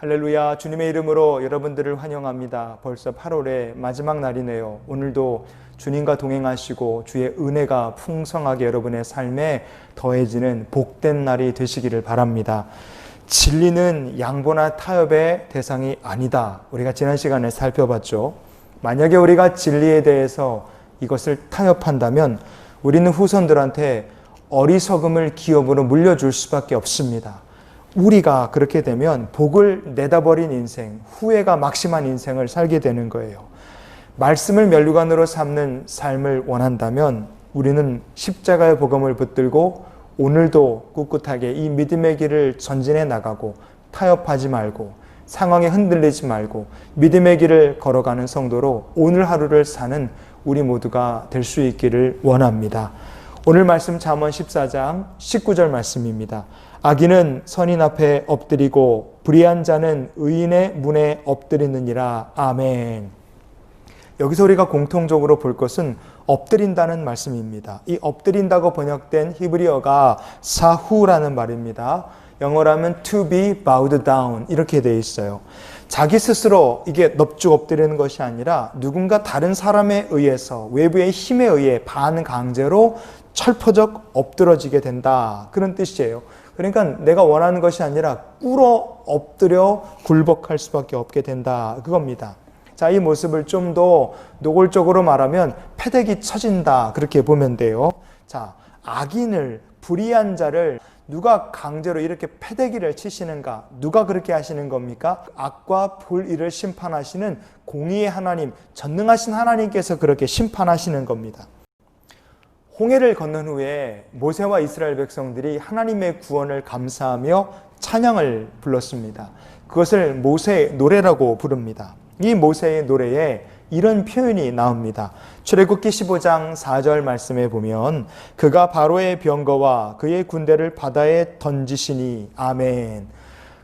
할렐루야 주님의 이름으로 여러분들을 환영합니다. 벌써 8월의 마지막 날이네요. 오늘도 주님과 동행하시고 주의 은혜가 풍성하게 여러분의 삶에 더해지는 복된 날이 되시기를 바랍니다. 진리는 양보나 타협의 대상이 아니다. 우리가 지난 시간에 살펴봤죠. 만약에 우리가 진리에 대해서 이것을 타협한다면 우리는 후손들한테 어리석음을 기업으로 물려줄 수밖에 없습니다. 우리가 그렇게 되면 복을 내다버린 인생, 후회가 막심한 인생을 살게 되는 거예요. 말씀을 멸류관으로 삼는 삶을 원한다면 우리는 십자가의 복음을 붙들고 오늘도 꿋꿋하게 이 믿음의 길을 전진해 나가고 타협하지 말고 상황에 흔들리지 말고 믿음의 길을 걸어가는 성도로 오늘 하루를 사는 우리 모두가 될 수 있기를 원합니다. 오늘 말씀 잠언 14장 19절 말씀입니다. 악인은 선인 앞에 엎드리고 불의한 자는 의인의 문에 엎드리느니라. 아멘. 여기서 우리가 공통적으로 볼 것은 엎드린다는 말씀입니다. 이 엎드린다고 번역된 히브리어가 사후라는 말입니다. 영어라면 to be bowed down 이렇게 되어 있어요. 자기 스스로 이게 넙죽 엎드리는 것이 아니라 누군가 다른 사람에 의해서 외부의 힘에 의해 반강제로 철퍼적 엎드러지게 된다. 그런 뜻이에요. 그러니까 내가 원하는 것이 아니라 꿇어 엎드려 굴복할 수밖에 없게 된다. 그겁니다. 자, 이 모습을 좀 더 노골적으로 말하면 패대기 쳐진다. 그렇게 보면 돼요. 자, 악인을, 불의한 자를 누가 강제로 이렇게 패대기를 치시는가? 누가 그렇게 하시는 겁니까? 악과 불의를 심판하시는 공의의 하나님, 전능하신 하나님께서 그렇게 심판하시는 겁니다. 홍해를 건넌 후에 모세와 이스라엘 백성들이 하나님의 구원을 감사하며 찬양을 불렀습니다. 그것을 모세의 노래라고 부릅니다. 이 모세의 노래에 이런 표현이 나옵니다. 출애굽기 15장 4절 말씀에 보면 그가 바로의 병거와 그의 군대를 바다에 던지시니 아멘.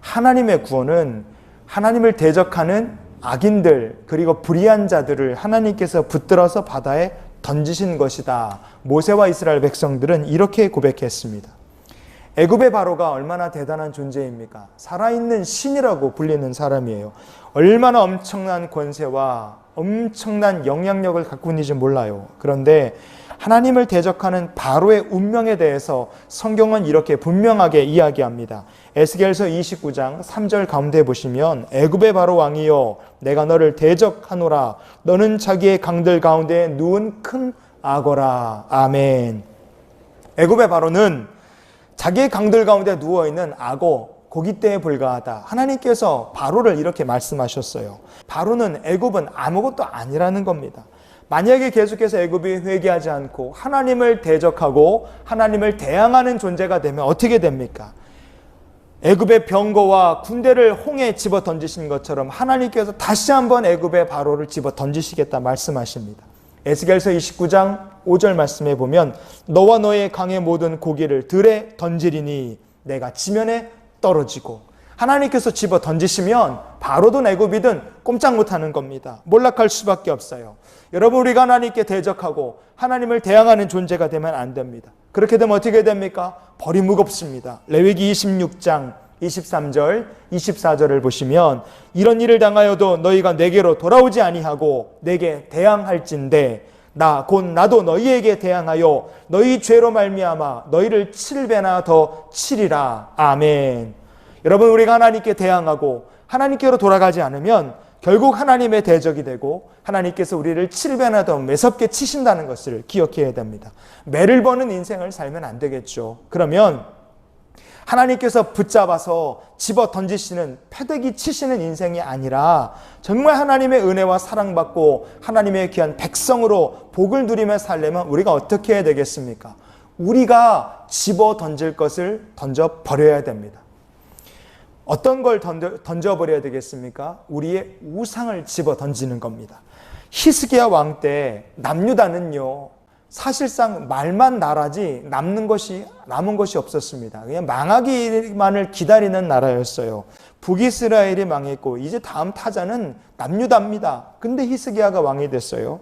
하나님의 구원은 하나님을 대적하는 악인들 그리고 불의한 자들을 하나님께서 붙들어서 바다에 던지신 것이다. 모세와 이스라엘 백성들은 이렇게 고백했습니다. 애굽의 바로가 얼마나 대단한 존재입니까? 살아있는 신이라고 불리는 사람이에요. 얼마나 엄청난 권세와 엄청난 영향력을 갖고 있는지 몰라요. 그런데 하나님을 대적하는 바로의 운명에 대해서 성경은 이렇게 분명하게 이야기합니다. 에스겔서 29장 3절 가운데 보시면 애굽의 바로 왕이여 내가 너를 대적하노라 너는 자기의 강들 가운데 누운 큰 악어라 아멘. 애굽의 바로는 자기의 강들 가운데 누워 있는 악어 고깃대에 불과하다. 하나님께서 바로를 이렇게 말씀하셨어요. 바로는 애굽은 아무것도 아니라는 겁니다. 만약에 계속해서 애굽이 회개하지 않고 하나님을 대적하고 하나님을 대항하는 존재가 되면 어떻게 됩니까? 애굽의 병거와 군대를 홍해에 집어 던지신 것처럼 하나님께서 다시 한번 애굽의 바로를 집어 던지시겠다 말씀하십니다. 에스겔서 29장 5절 말씀에 보면 너와 너의 강의 모든 고기를 들에 던지리니 내가 지면에 떨어지고 하나님께서 집어 던지시면 바로든 애굽이든 꼼짝 못하는 겁니다. 몰락할 수밖에 없어요. 여러분 우리가 하나님께 대적하고 하나님을 대항하는 존재가 되면 안 됩니다. 그렇게 되면 어떻게 됩니까? 벌이 무겁습니다. 레위기 26장 23절, 24절을 보시면 이런 일을 당하여도 너희가 내게로 돌아오지 아니하고 내게 대항할진대 나 곧 나도 너희에게 대항하여 너희 죄로 말미암아 너희를 칠 배나 더 치리라. 아멘. 여러분 우리가 하나님께 대항하고 하나님께로 돌아가지 않으면 결국 하나님의 대적이 되고 하나님께서 우리를 칠 배나 더 매섭게 치신다는 것을 기억해야 됩니다. 매를 버는 인생을 살면 안 되겠죠. 그러면 하나님께서 붙잡아서 집어 던지시는 패대기 치시는 인생이 아니라 정말 하나님의 은혜와 사랑받고 하나님의 귀한 백성으로 복을 누리며 살려면 우리가 어떻게 해야 되겠습니까? 우리가 집어 던질 것을 던져 버려야 됩니다. 어떤 걸 던져, 던져 버려야 되겠습니까? 우리의 우상을 집어 던지는 겁니다. 히스기야 왕 때 남유다는요, 사실상 말만 나라지 남는 것이 남은 것이 없었습니다. 그냥 망하기만을 기다리는 나라였어요. 북이스라엘이 망했고 이제 다음 타자는 남유다입니다. 근데 히스기야가 왕이 됐어요.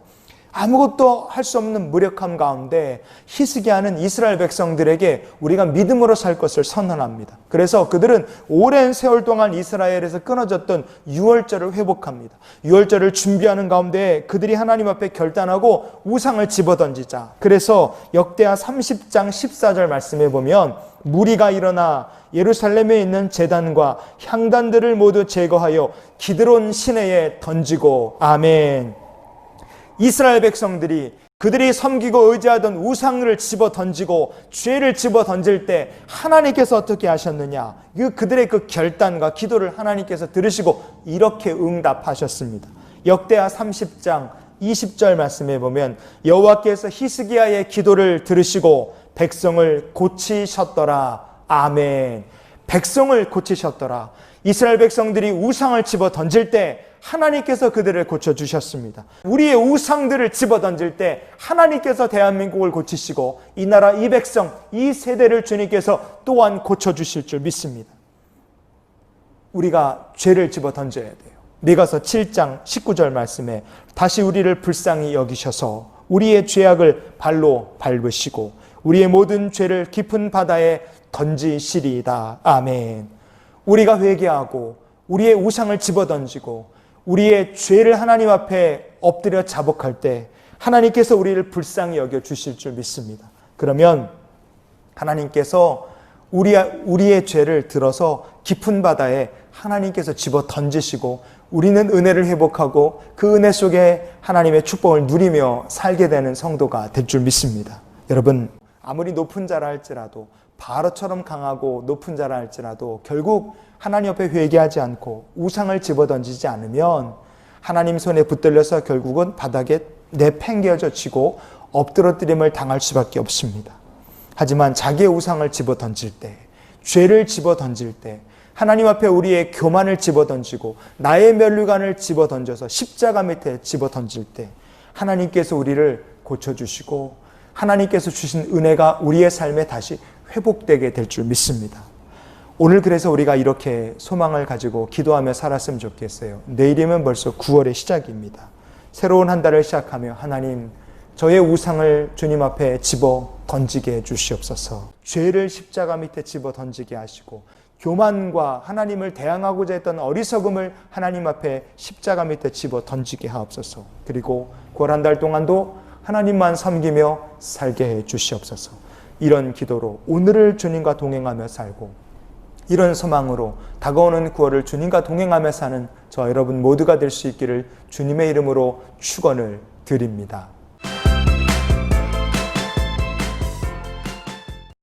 아무것도 할 수 없는 무력함 가운데 히스기야는 이스라엘 백성들에게 우리가 믿음으로 살 것을 선언합니다. 그래서 그들은 오랜 세월 동안 이스라엘에서 끊어졌던 유월절을 회복합니다. 유월절을 준비하는 가운데 그들이 하나님 앞에 결단하고 우상을 집어던지자. 그래서 역대하 30장 14절 말씀에 보면 무리가 일어나 예루살렘에 있는 재단과 향단들을 모두 제거하여 기드론 시내에 던지고 아멘. 이스라엘 백성들이 그들이 섬기고 의지하던 우상을 집어 던지고 죄를 집어 던질 때 하나님께서 어떻게 하셨느냐? 그 그들의 그 결단과 기도를 하나님께서 들으시고 이렇게 응답하셨습니다. 역대하 30장 20절 말씀에 보면 여호와께서 히스기야의 기도를 들으시고 백성을 고치셨더라. 아멘. 백성을 고치셨더라. 이스라엘 백성들이 우상을 집어 던질 때 하나님께서 그들을 고쳐 주셨습니다. 우리의 우상들을 집어 던질 때 하나님께서 대한민국을 고치시고 이 나라 이 백성 이 세대를 주님께서 또한 고쳐 주실 줄 믿습니다. 우리가 죄를 집어 던져야 돼요. 미가서 7장 19절 말씀에 다시 우리를 불쌍히 여기셔서 우리의 죄악을 발로 밟으시고 우리의 모든 죄를 깊은 바다에 던지시리이다. 아멘. 우리가 회개하고 우리의 우상을 집어 던지고 우리의 죄를 하나님 앞에 엎드려 자복할 때 하나님께서 우리를 불쌍히 여겨 주실 줄 믿습니다. 그러면 하나님께서 우리, 우리의 죄를 들어서 깊은 바다에 하나님께서 집어 던지시고 우리는 은혜를 회복하고 그 은혜 속에 하나님의 축복을 누리며 살게 되는 성도가 될 줄 믿습니다. 여러분, 아무리 높은 자라 할지라도 바로처럼 강하고 높은 자라 할지라도 결국 하나님 옆에 회개하지 않고 우상을 집어던지지 않으면 하나님 손에 붙들려서 결국은 바닥에 내팽개어져 지고 엎드러뜨림을 당할 수밖에 없습니다. 하지만 자기의 우상을 집어던질 때, 죄를 집어던질 때, 하나님 앞에 우리의 교만을 집어던지고 나의 면류관을 집어던져서 십자가 밑에 집어던질 때 하나님께서 우리를 고쳐주시고 하나님께서 주신 은혜가 우리의 삶에 다시 회복되게 될 줄 믿습니다. 오늘 그래서 우리가 이렇게 소망을 가지고 기도하며 살았으면 좋겠어요. 내일이면 벌써 9월의 시작입니다. 새로운 한 달을 시작하며 하나님 저의 우상을 주님 앞에 집어 던지게 해 주시옵소서. 죄를 십자가 밑에 집어 던지게 하시고 교만과 하나님을 대항하고자 했던 어리석음을 하나님 앞에 십자가 밑에 집어 던지게 하옵소서. 그리고 9월 한달 동안도 하나님만 섬기며 살게 해 주시옵소서. 이런 기도로 오늘을 주님과 동행하며 살고 이런 소망으로 다가오는 9월을 주님과 동행하며 사는 저 여러분 모두가 될 수 있기를 주님의 이름으로 축원을 드립니다.